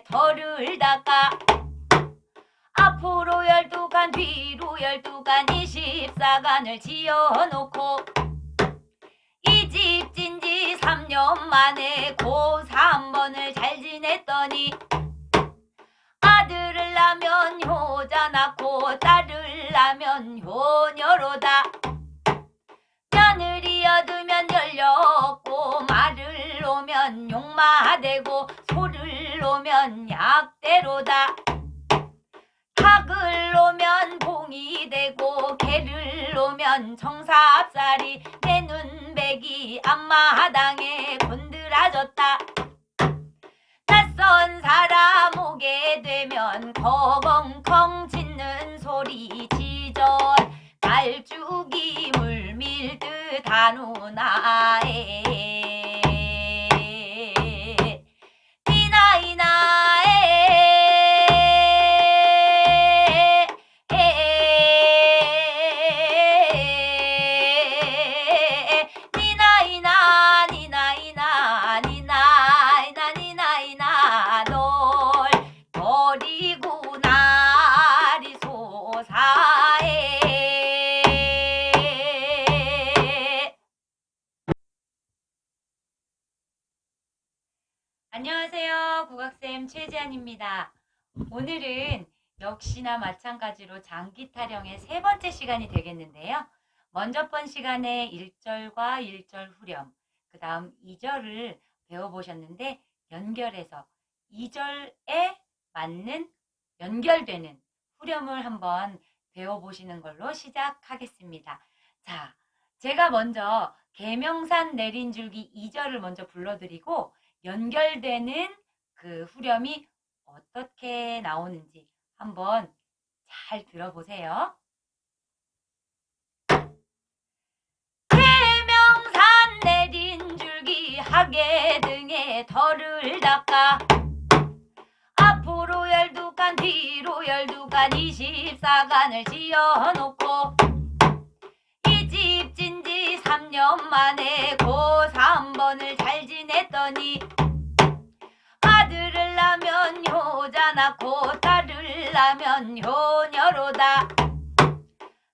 등에 덜을 닦아 앞으로 열두 간 뒤로 열두 간 이십사간을 지어놓고 이 집 진지 3년 만에 고 3번을 잘 지냈더니 아들을 낳으면 효자 낳고 딸을 낳으면 효녀로다. 며느리 얻으면 열렸고 말을 놓으면 욕마되고 놓으면 약대로다. 닭을 놓으면 봉이 되고 개를 놓으면 청삽살이 내 눈백이 앞마당에 곤드라졌다. 낯선 사람 오게 되면 거벙컹 짖는 소리 지절. 날쭉이 물밀 듯 하누나에 니나이나에 최지안입니다 오늘은 역시나 마찬가지로 장기 타령의 세 번째 시간이 되겠는데요 먼저 번 시간에 1절과 1절 후렴, 그 다음 2절을 배워보셨는데 연결해서 2절에 맞는 연결되는 후렴을 한번 배워보시는 걸로 시작하겠습니다. 자, 제가 먼저 계명산 내린 줄기 2절을 먼저 불러드리고 연결되는 그 후렴이 어떻게 나오는지 한번 잘 들어보세요. 계명산 내린 줄기 하계 등에 덜을 닦아 앞으로 열두 간 뒤로 열두 간 이십사 간을 지어놓고 이 집 진지 3년 만에 고 3번을 잘 지냈더니 낳으면 효자 낳고 딸을 낳으면 효녀로다.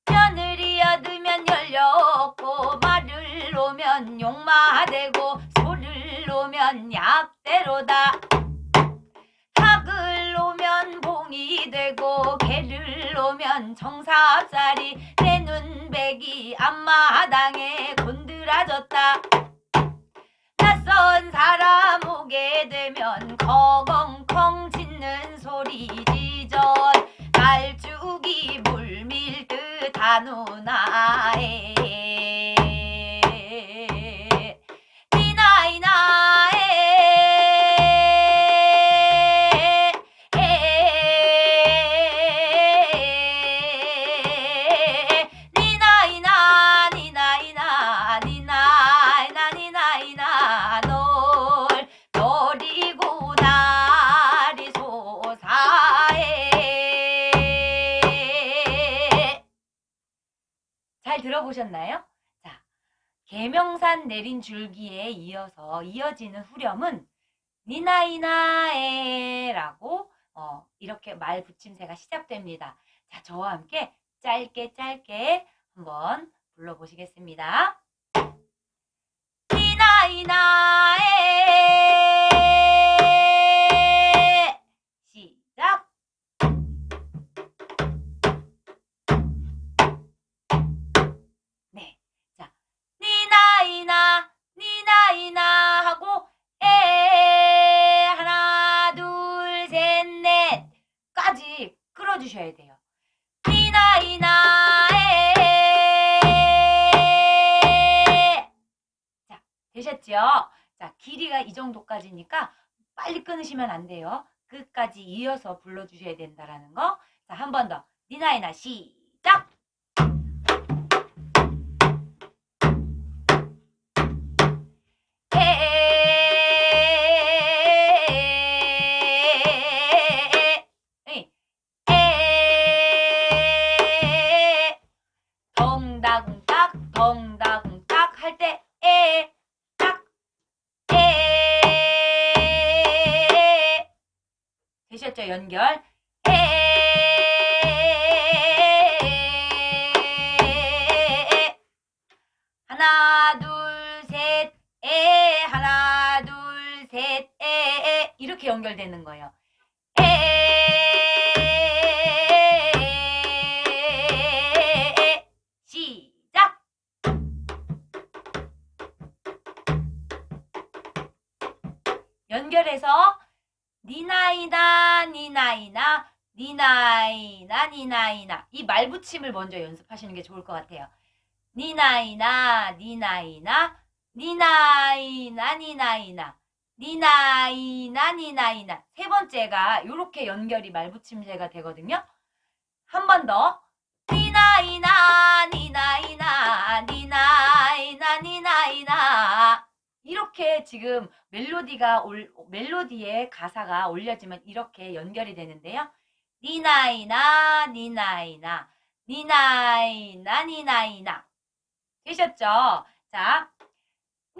며느리 얻으면 열렸고 말을 놓으면 욕마되고 소를 놓으면 약대로다. 닭을 놓으면 봉이 되고 개를 놓으면 청삽살이 내 눈백이 앞마당에 곤드라졌다 낯선 사람 오게 되면 거벙컹 짖는 소리 지절 날쭉이 물밀 듯 하누나에 니나이나에 들어보셨나요? 자, 계명산 내린 줄기에 이어서 이어지는 후렴은 니나이나에라고 어, 이렇게 말 붙임새가 시작됩니다. 자, 저와 함께 짧게 짧게 한번 불러보시겠습니다. 자 되셨죠? 자 길이가 이 정도까지니까 빨리 끊으시면 안 돼요. 끝까지 이어서 불러주셔야 된다라는 거. 자 한 번 더. 니나이나 시 이렇게 연결되는 거예요. 연결해서 니나이나 니나이나 니나이나 니나이나 이 말붙임을 먼저 연습하시는 게 좋을 것 같아요. 니나이나 니나이나 니나이나 니나이나 니나이나 니나이나 세 번째가 이렇게 연결이 말붙임새가 되거든요. 한 번 더. 니나이나 니나이나 니나이나 니나이나 이렇게 지금 멜로디가 올 멜로디에 가사가 올려지면 이렇게 연결이 되는데요. 니나이나 니나이나 니나이나 니나이나 되셨죠? 자,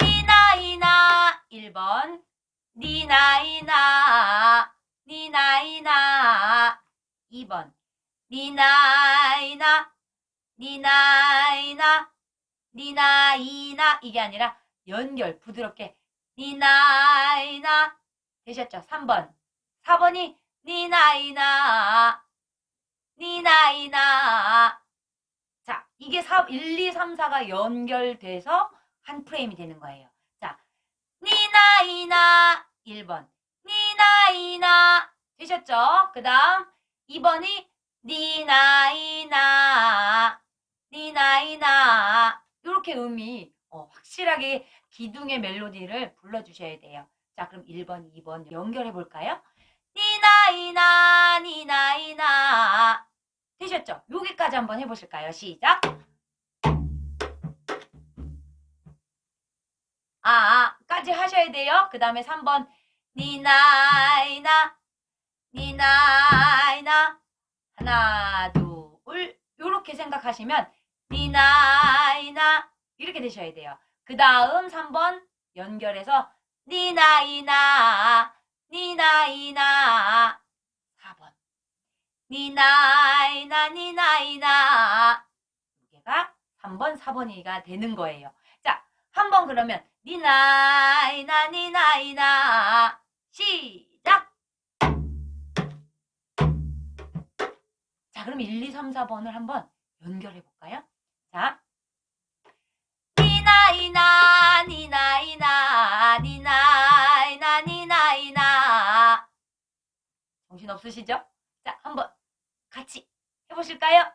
니나이나 1번. 니 나이나 니 나이나. 2번. 니 나이나 니 나이나 니 나이나. 이게 아니라 연결 부드럽게. 니 나이나. 되셨죠? 3번. 4번이 니 나이나 니 나이나. 자 이게 4, 1, 2, 3, 4가 연결돼서 한 프레임이 되는 거예요. 자 니나이나 1번 니나이나 되셨죠? 그 다음 2번이 니나이나 니나이나 이렇게 음이 어, 확실하게 기둥의 멜로디를 불러주셔야 돼요. 자, 그럼 1번, 2번 연결해 볼까요? 니나이나, 니나이나. 되셨죠? 여기까지 한번 해보실까요? 시작. 아, 아, 까지 하셔야 돼요. 그 다음에 3번. 니나이나, 니나이나. 하나, 둘. 요렇게 생각하시면, 니나이나. 이렇게 되셔야 돼요. 그 다음 3번 연결해서 니나이나 니나이나 4번 니나이나 니나이나 이게가 3번 4번이가 되는 거예요. 자, 한번 그러면 니나 이나 니나 이나 시작 자, 그럼 1, 2, 3, 4번을 한번 연결해 볼까요? 자, 니나 이나 니나 이나 니나 이나 니나 이나 정신 없으시죠? 자 한번 같이 해보실까요?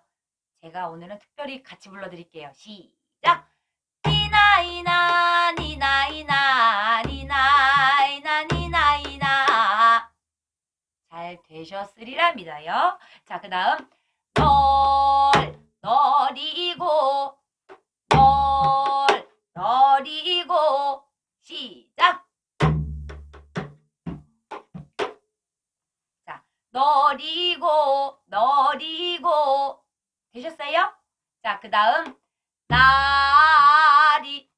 제가 오늘은 특별히 같이 불러드릴게요 시작 니나이나 니나이나 니나이나 니나이나. 잘 되셨으리라 믿어요. 자 그 다음. 널 너리고 널 너리고. 시작. 자 너리고 너리고. 되셨어요? 자 그 다음. 나리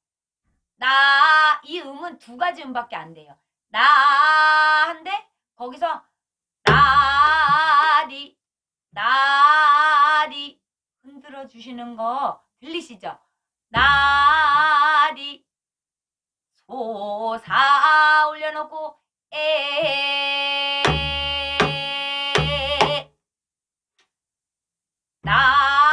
나 이 음은 두 가지 음밖에 안 돼요 나 한데 거기서 나리 나리 흔들어 주시는 거 들리시죠? 나리 소사 올려놓고 에 나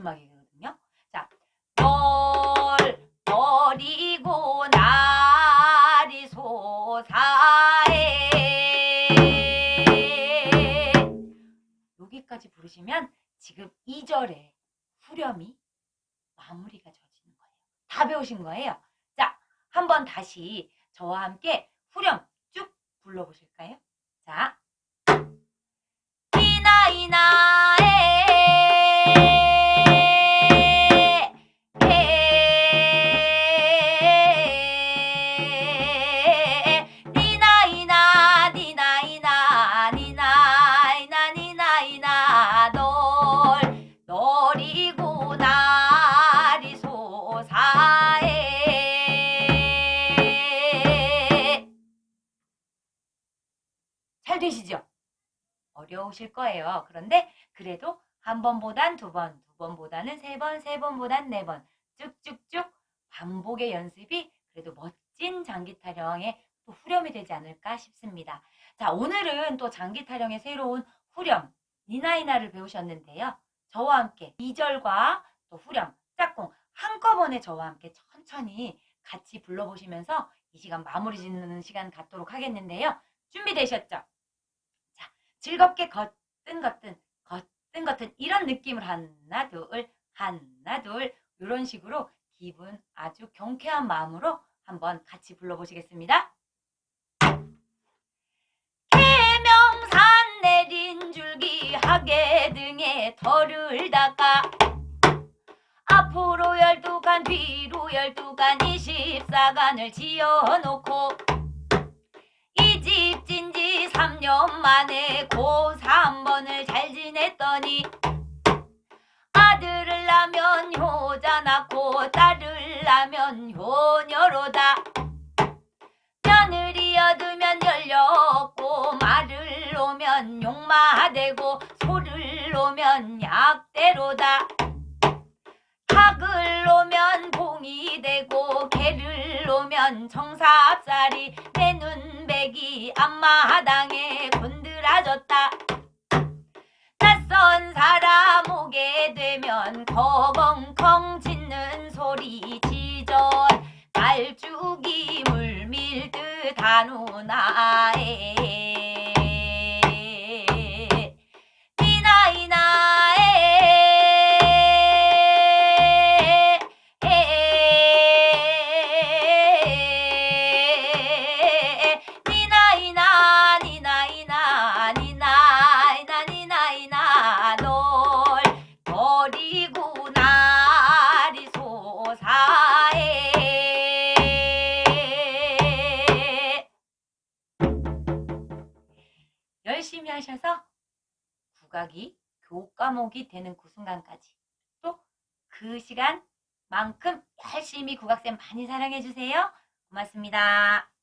마지막이거든요 자 널 버리고 나리 소사에 여기까지 부르시면 지금 2절에 후렴이 마무리가 져지는 거예요. 다 배우신 거예요. 자, 한번 다시 저와 함께 후렴 쭉 불러보실까요? 자, 이나 이나 어려우실 거예요. 그런데 그래도 한 번보단 두 번, 두 번보다는 세 번, 세 번보단 네 번 쭉쭉쭉 반복의 연습이 그래도 멋진 장기 타령의 또 후렴이 되지 않을까 싶습니다. 자, 오늘은 또 장기 타령의 새로운 후렴, 니나이나를 배우셨는데요. 저와 함께 2절과 또 후렴, 짝꿍 한꺼번에 저와 함께 천천히 같이 불러보시면서 이 시간 마무리 짓는 시간 갖도록 하겠는데요. 준비되셨죠? 자, 즐겁게 걷든 걷든 걷든 걷든 이런 느낌을 하나 둘 하나 둘 이런 식으로 기분 아주 경쾌한 마음으로 한번 같이 불러보시겠습니다. 계명산 내린 줄기 하계 등에 털을 닦아 앞으로 열두 간 뒤로 열두 간 이십사 간을 지어놓고 이집 진지 3년 만에 고 3번을 잘 지냈더니 아들을 낳으면 효자 낳고 딸을 낳으면 효녀로다. 며느리 얻으면 열렸고 말을 놓으면 욕마되고 소를 놓으면 약대로다. 닭을 놓으면 봉이 되고 개를 놓으면 청삽살이 내 눈 백이 앞마당에 곤드라졌다. 낯선 사람 오게 되면 거벙컹 짖는 소리 지전 갈죽이 물밀 듯 하누나에 니나이나에 하셔서 국악이 교과목이 되는 그 순간까지 또 그 시간만큼 열심히 국악쌤 많이 사랑해 주세요. 고맙습니다.